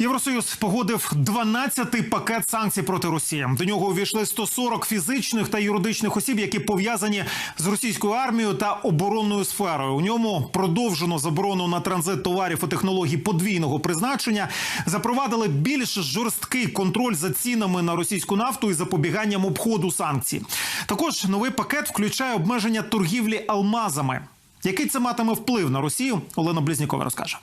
Євросоюз погодив 12-й пакет санкцій проти Росії. До нього увійшли 140 фізичних та юридичних осіб, які пов'язані з російською армією та оборонною сферою. У ньому продовжено заборону на транзит товарів і технологій подвійного призначення. Запровадили більш жорсткий контроль за цінами на російську нафту і запобіганням обходу санкцій. Також новий пакет включає обмеження торгівлі алмазами. Який це матиме вплив на Росію? Олена Близнікова розкаже.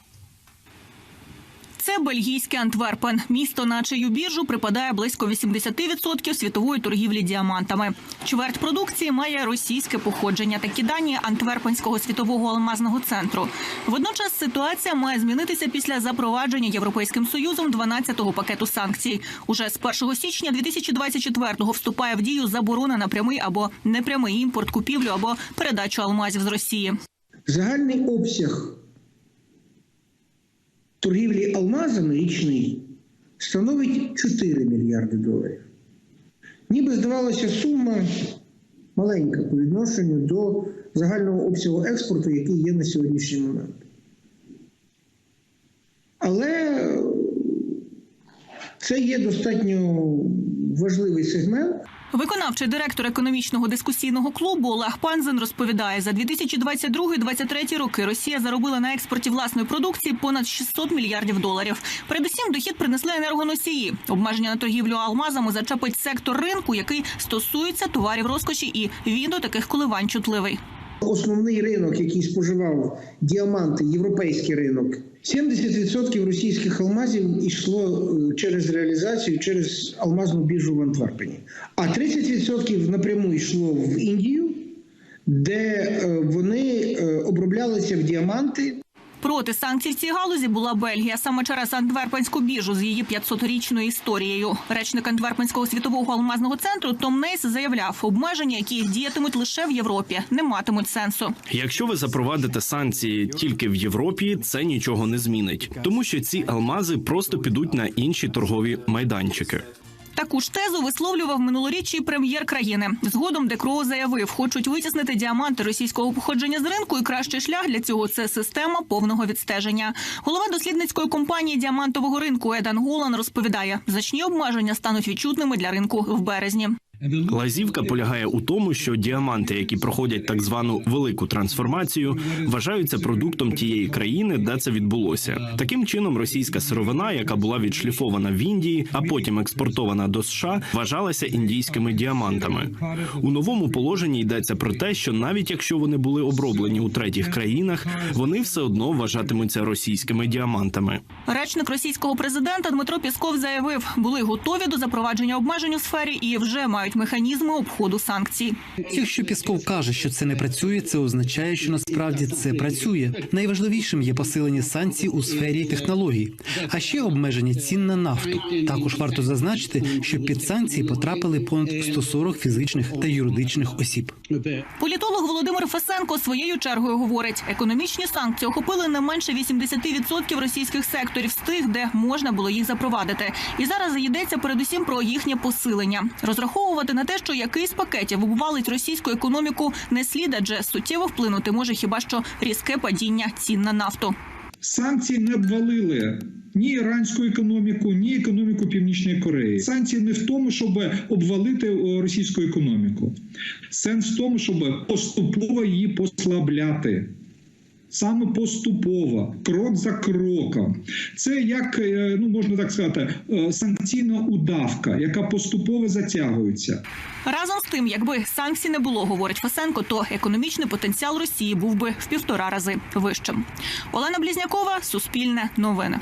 Це бельгійське Антверпен. Місто на чию біржу припадає близько 80% світової торгівлі діамантами. Чверть продукції має російське походження. Такі дані Антверпенського світового алмазного центру. Водночас ситуація має змінитися після запровадження Європейським союзом 12-го пакету санкцій. Уже з 1 січня 2024-го вступає в дію заборона на прямий або непрямий імпорт, купівлю або передачу алмазів з Росії. Загальний обсяг торгівлі алмазами річний становить 4 мільярди доларів. Ніби здавалося, сума маленька по відношенню до загального обсягу експорту, який є на сьогоднішній момент. Але це є достатньо важливий сегмент. Виконавчий директор економічного дискусійного клубу Олег Панзен розповідає, за 2022-2023 роки Росія заробила на експорті власної продукції понад 600 мільярдів доларів. Передусім, дохід принесли енергоносії. Обмеження на торгівлю алмазами зачепить сектор ринку, який стосується товарів розкоші, і він до таких коливань чутливий. Основний ринок, який споживав діаманти, європейський ринок, 70% російських алмазів йшло е, через реалізацію через алмазну біржу в Антверпені, а 30% напряму йшло в Індію, де е, вони е, оброблялися в діаманти. Проти санкцій в цій галузі була Бельгія саме через Антверпенську біржу з її 500-річною історією. Речник Антверпенського світового алмазного центру Том Нейс заявляв, обмеження, які діятимуть лише в Європі, не матимуть сенсу. Якщо ви запровадите санкції тільки в Європі, це нічого не змінить, тому що ці алмази просто підуть на інші торгові майданчики. Таку ж тезу висловлював минулорічний прем'єр країни. Згодом Декро заявив, хочуть витіснити діаманти російського походження з ринку, і кращий шлях для цього це система повного відстеження. Голова дослідницької компанії діамантового ринку Едан Голан розповідає, значні обмеження стануть відчутними для ринку в березні. Лазівка полягає у тому, що діаманти, які проходять так звану велику трансформацію, вважаються продуктом тієї країни, де це відбулося. Таким чином, російська сировина, яка була відшліфована в Індії, а потім експортована до США, вважалася індійськими діамантами. У новому положенні йдеться про те, що навіть якщо вони були оброблені у третіх країнах, вони все одно вважатимуться російськими діамантами. Речник російського президента Дмитро Пісков заявив, були готові до запровадження обмежень у сфері і вже мають механізми обходу санкцій. Якщо Пісков каже, що це не працює, це означає, що насправді це працює. Найважливішим є посилення санкцій у сфері технологій, а ще обмеження цін на нафту. Також варто зазначити, що під санкції потрапили понад 140 фізичних та юридичних осіб. Політолог Володимир Фесенко своєю чергою говорить, економічні санкції охопили не менше 80% російських секторів з тих, де можна було їх запровадити. І зараз йдеться передусім про їхнє посилення. Розраховувати на те, що який з пакетів обвалить російську економіку, не слід, адже суттєво вплинути може хіба що різке падіння цін на нафту. Санкції не обвалили ні іранську економіку, ні економіку Північної Кореї. Санкції не в тому, щоб обвалити російську економіку. Сенс в тому, щоб поступово її послабляти. Саме поступово, крок за кроком. Це як е, ну можна так сказати, е, санкційна удавка, яка поступово затягується. Разом з тим, якби санкцій не було, говорить Фесенко, то економічний потенціал Росії був би в півтора рази вищим. Олена Блізнякова, Суспільне, Новини.